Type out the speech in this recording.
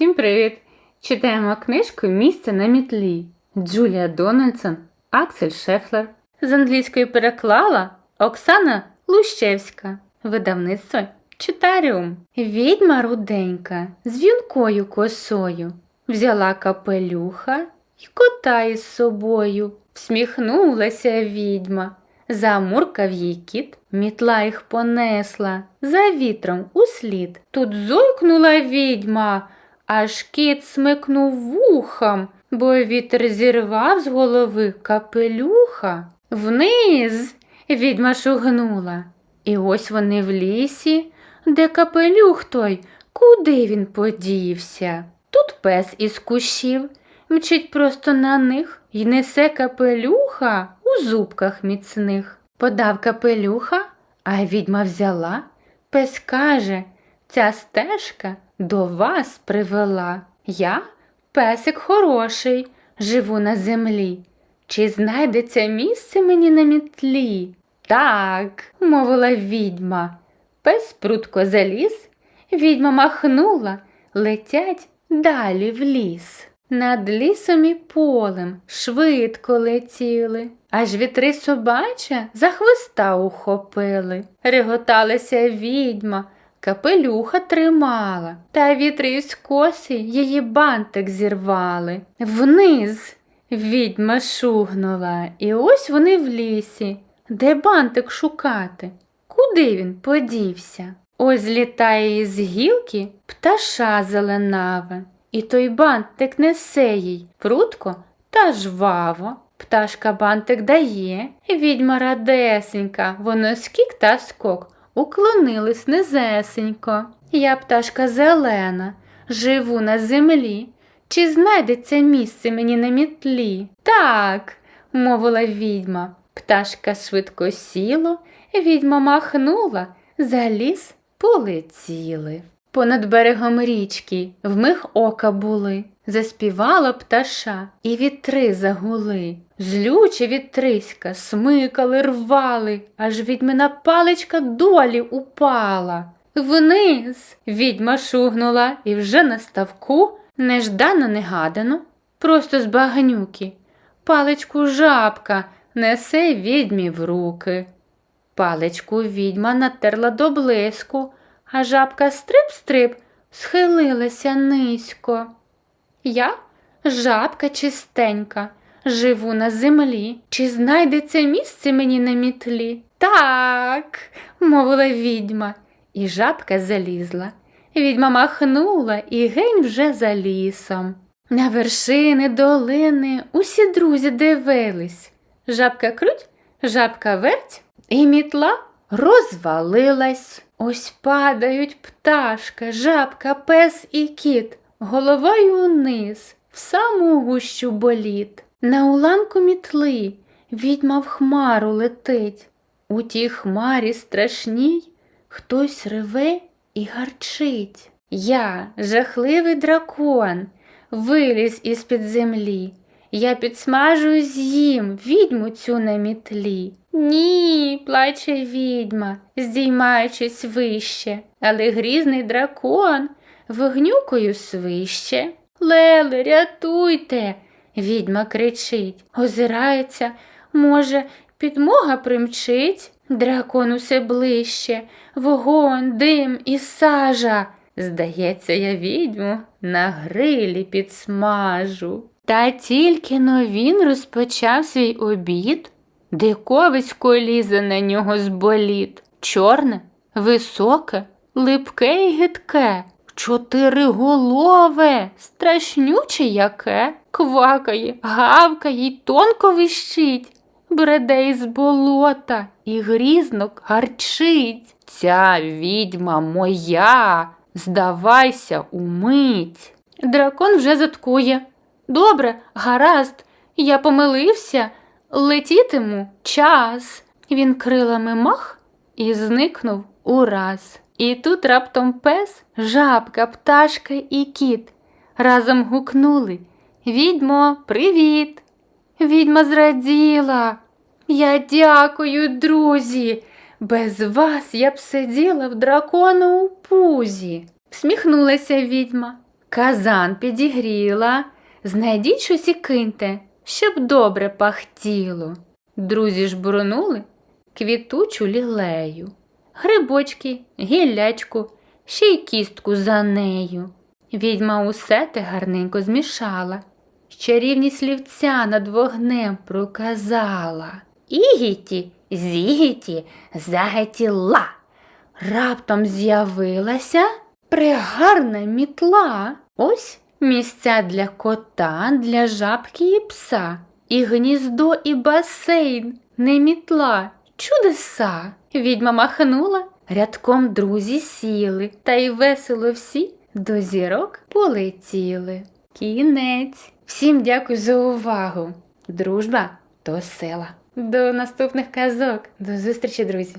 Всім привіт! Читаємо книжку Місце на мітлі Джулія Дональдсон, Аксель Шефлер. З англійської переклала Оксана Лущевська. Видавництво Читаріум. Відьма руденька з вінкою косою взяла капелюха й кота із собою. Всміхнулася відьма. Замуркав їй кіт, мітла їх понесла за вітром услід. Тут зойкнула відьма, аж кіт смикнув вухом, бо вітер зірвав з голови капелюха. Вниз відьма шугнула. І ось вони в лісі, де капелюх той, куди він подівся. Тут пес із кущів, мчить просто на них й несе капелюха у зубках міцних. Подав капелюха, а відьма взяла. Пес каже, ця стежка до вас привела. Я песик хороший, живу на землі. Чи знайдеться місце мені на мітлі? Так, мовила відьма. Пес прутко заліз, відьма махнула, летять далі в ліс. Над лісом і полем швидко летіли, аж вітри собача за хвоста ухопили. Реготалася відьма, капелюха тримала, та вітри з коси її бантик зірвали. Вниз відьма шугнула, і ось вони в лісі. Де бантик шукати? Куди він подівся? Ось злітає із гілки пташа зеленаве. І той бантик несе їй прутко та жваво. Пташка бантик дає, відьма радесенька, воно скік та скок, уклонились низесенько. Я пташка зелена, живу на землі. Чи знайдеться місце мені на мітлі? Так, мовила відьма. Пташка швидко сіло, відьма махнула, за ліс полетіли. Понад берегом річки вмиг ока були, заспівала пташа, і вітри загули. Злюче вітриська смикали, рвали, аж відьмина паличка долі упала. Вниз відьма шугнула і вже на ставку неждано негадано, просто з багнюки. Паличку жабка несе відьмі в руки. Паличку відьма натерла до блиску а жабка стрип-стрип схилилася низько. Я, жабка чистенька, живу на землі. Чи знайдеться місце мені на мітлі? Так, мовила відьма, і жабка залізла. Відьма махнула і гень вже за лісом. На вершини долини усі друзі дивились. Жабка круть, жабка верть, і мітла розвалилась. Ось падають пташка, жабка, пес і кіт, головою униз, в саму гущу боліт. На уламку мітли відьма в хмару летить. У тій хмарі страшній хтось реве і гарчить. Я, жахливий дракон, виліз із під землі. Я підсмажую з'їм відьму цю на мітлі. Ні, плаче відьма, здіймаючись вище, але грізний дракон вогнюкою свище. Леле, рятуйте, відьма кричить, озирається, може, підмога примчить. Дракон усе ближче, вогонь, дим і сажа. Здається, я відьму на грилі підсмажу. Та тільки но він розпочав свій обід, диковисько лізе на нього з. Чорне, високе, липке й гидке, чотириголове, страшнюче яке, квакає, гавкає й тонко вищить, бреде із болота і грізно гарчить. Ця відьма моя, здавайся, умить. Дракон вже заткує. Добре, гаразд, я помилився, летітиму час. Він крилами мах і зникнув ураз. І тут раптом пес, жабка, пташка і кіт разом гукнули Відьмо, привіт! Відьма зраділа. Я дякую, друзі. Без вас я б сиділа в дракона у пузі. Всміхнулася відьма. казан підігріла. Знайдіть щось і киньте, щоб добре пахтіло. Друзі ж бурнули квітучу лілею, грибочки, гіллячку, ще й кістку за нею. Відьма усе те гарненько змішала, чарівні слівця над вогнем проказала. Ігіті, зігіті, загетіла. Раптом з'явилася пригарна мітла. Ось місця для кота, для жабки і пса, і гніздо, і басейн, не мітла, чудеса. Відьма махнула, рядком друзі сіли, та й весело всі до зірок полетіли. Кінець. Всім дякую за увагу. Дружба то сила. До наступних казок. До зустрічі, друзі!